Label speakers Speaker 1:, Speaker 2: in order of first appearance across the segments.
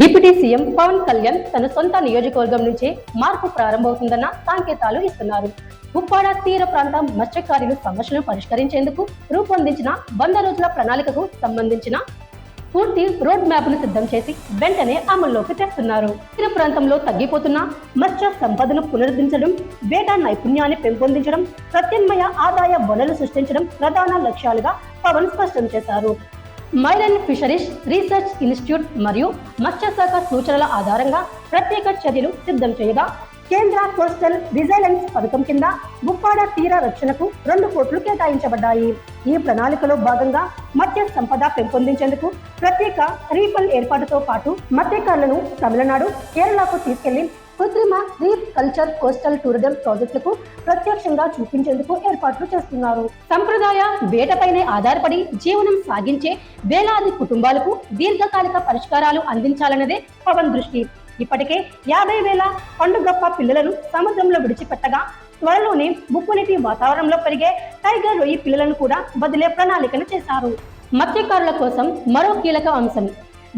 Speaker 1: Deputy CM Pawan Kalyan తన సొంత నియోజకవర్గం నుంచే మార్పు ప్రారంభమవుతుందన్న సంకేతాలు ఇస్తున్నారు. ఉప్పాడ తీర ప్రాంత మత్స్యకారులు సమస్యలను పరిష్కరించేందుకు రూపొందించిన వంద రోజుల ప్రణాళికకు సంబంధించిన పూర్తి రోడ్ మ్యాప్ను సిద్ధం చేసి వెంటనే అమల్లోకి తెస్తున్నారు. తీర ప్రాంతంలో తగ్గిపోతున్న మత్స్య సంపదను పునరుద్ధరించడం వేట నైపుణ్యాన్ని పెంపొందించడం ప్రత్యామ్నాయ ఆదాయ వనరులు సృష్టించడం ప్రధాన లక్ష్యాలుగా పవన్ స్పష్టం చేశారు. మైరన్ ఫిషరీస్ రీసెర్చ్ ఇన్స్టిట్యూట్ మరియు మత్స్యశాఖ సూచనల ఆధారంగా ప్రత్యేక చర్యలు సిద్ధం చేయగా కేంద్ర కోస్టల్ రిజైలెన్స్ పథకం కింద ముప్పాడ తీర రక్షణకు రెండు కోట్లు కేటాయించబడ్డాయి. ఈ ప్రణాళికలో భాగంగా మత్స్య సంపద పెంపొందించేందుకు ప్రత్యేక రీఫల్ ఏర్పాటుతో పాటు మత్స్యకారులను తమిళనాడు కేరళకు తీసుకెళ్ళి కృత్రిమ రీఫ్ కల్చర్ కోస్టల్ టూరిజం ప్రాజెక్టులకు ప్రత్యక్షంగా చూపించేందుకు ఏర్పాట్లు చేస్తున్నారు. సంప్రదాయ వేటపైనే ఆధారపడి జీవనం సాగించే వేలాది కుటుంబాలకు దీర్ఘకాలిక పరిష్కారాలు అందించాలన్నదే పవన్ దృష్టి. ఇప్పటికే యాభై వేల పండుగప్ప పిల్లలను సముద్రంలో విడిచిపెట్టగా త్వరలోనే ముప్పునీటి వాతావరణంలో పెరిగే టైగర్ రొయ్యి పిల్లలను కూడా వదిలే ప్రణాళికను చేశారు. మత్స్యకారుల కోసం మరో కీలక అంశం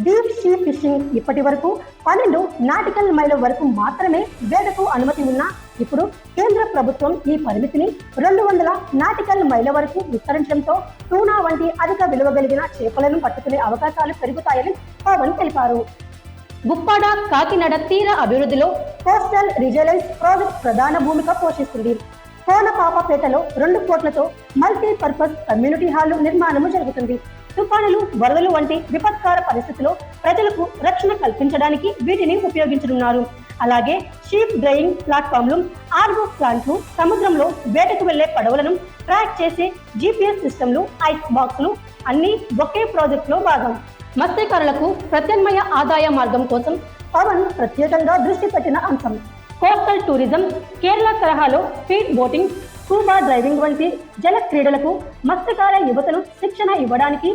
Speaker 1: డీప్ సీ ఫిషింగ్ ఇప్పటి వరకు పన్నెండు నాటికల్ మైళ్ళ వరకు మాత్రమే వేటకు అనుమతి ఉన్నా ఇప్పుడు కేంద్ర ప్రభుత్వం ఈ పరిమితిని రెండు వందల నాటికల్ మైళ్ళ వరకు విస్తరించడంతో టూనా వంటి అధిక విలువ కలిగిన చేపలను పట్టుకునే అవకాశాలు పెరుగుతాయని పవన్ తెలిపారు. గుప్పాడ కాకినాడ తీర అభివృద్ధిలో కోస్టల్ రిజలెన్స్ ప్రాజెక్ట్ ప్రధాన భూమిక పోషిస్తుంది. కోనపాపపేటలో రెండు కోట్లతో మల్టీపర్పస్ కమ్యూనిటీ హాల్ నిర్మాణము జరుగుతుంది. తుఫానులు వరదలు వంటి విపత్కార పరిస్థితిలో ప్రజలకు రక్షణ కల్పించడానికి వీటిని ఉపయోగించనున్నారు. అలాగే షీప్ డ్రైయింగ్ ప్లాట్ఫామ్లు ఆర్గో ప్లాంట్లు సముద్రంలో వేటకు వెళ్ళే పడవలను ట్రాక్ చేసే జీపీఎస్ సిస్టమ్లు ఐస్ బాక్స్లు అన్ని ఒకే ప్రాజెక్టులో భాగం. మత్స్యకారులకు ప్రత్యామ్నాయ ఆదాయ మార్గం కోసం పవన్ ప్రత్యేకంగా దృష్టి పెట్టిన అంశం. కోస్టల్ టూరిజం కేరళ తరహాలో స్పీడ్ బోటింగ్ స్కూబా డ్రైవింగ్ వంటి జల క్రీడలకు మత్స్యకార యువతను శిక్షణ ఇవ్వడానికి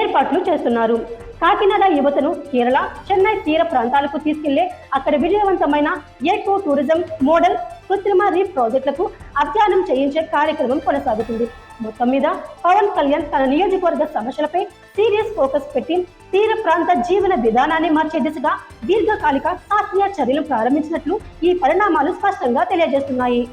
Speaker 1: ఏర్పాట్లు చేస్తున్నారు. కాకినాడ యువతను కేరళ చెన్నై తీర ప్రాంతాలకు తీసుకెళ్ళే అక్కడ విజయవంతమైన ఎకో టూరిజం మోడల్ కృత్రిమ రీఫ్ ప్రాజెక్టులకు అధ్యయనం చేయించే కార్యక్రమం కొనసాగుతుంది. మొత్తం మీద పవన్ కళ్యాణ్ తన నియోజకవర్గ సమస్యలపై సీరియస్ ఫోకస్ పెట్టి తీర ప్రాంత జీవన విధానాన్ని మార్చే దిశగా దీర్ఘకాలిక శాస్త్రీయ చర్యలు ప్రారంభించినట్లు ఈ పరిణామాలు స్పష్టంగా తెలియజేస్తున్నాయి.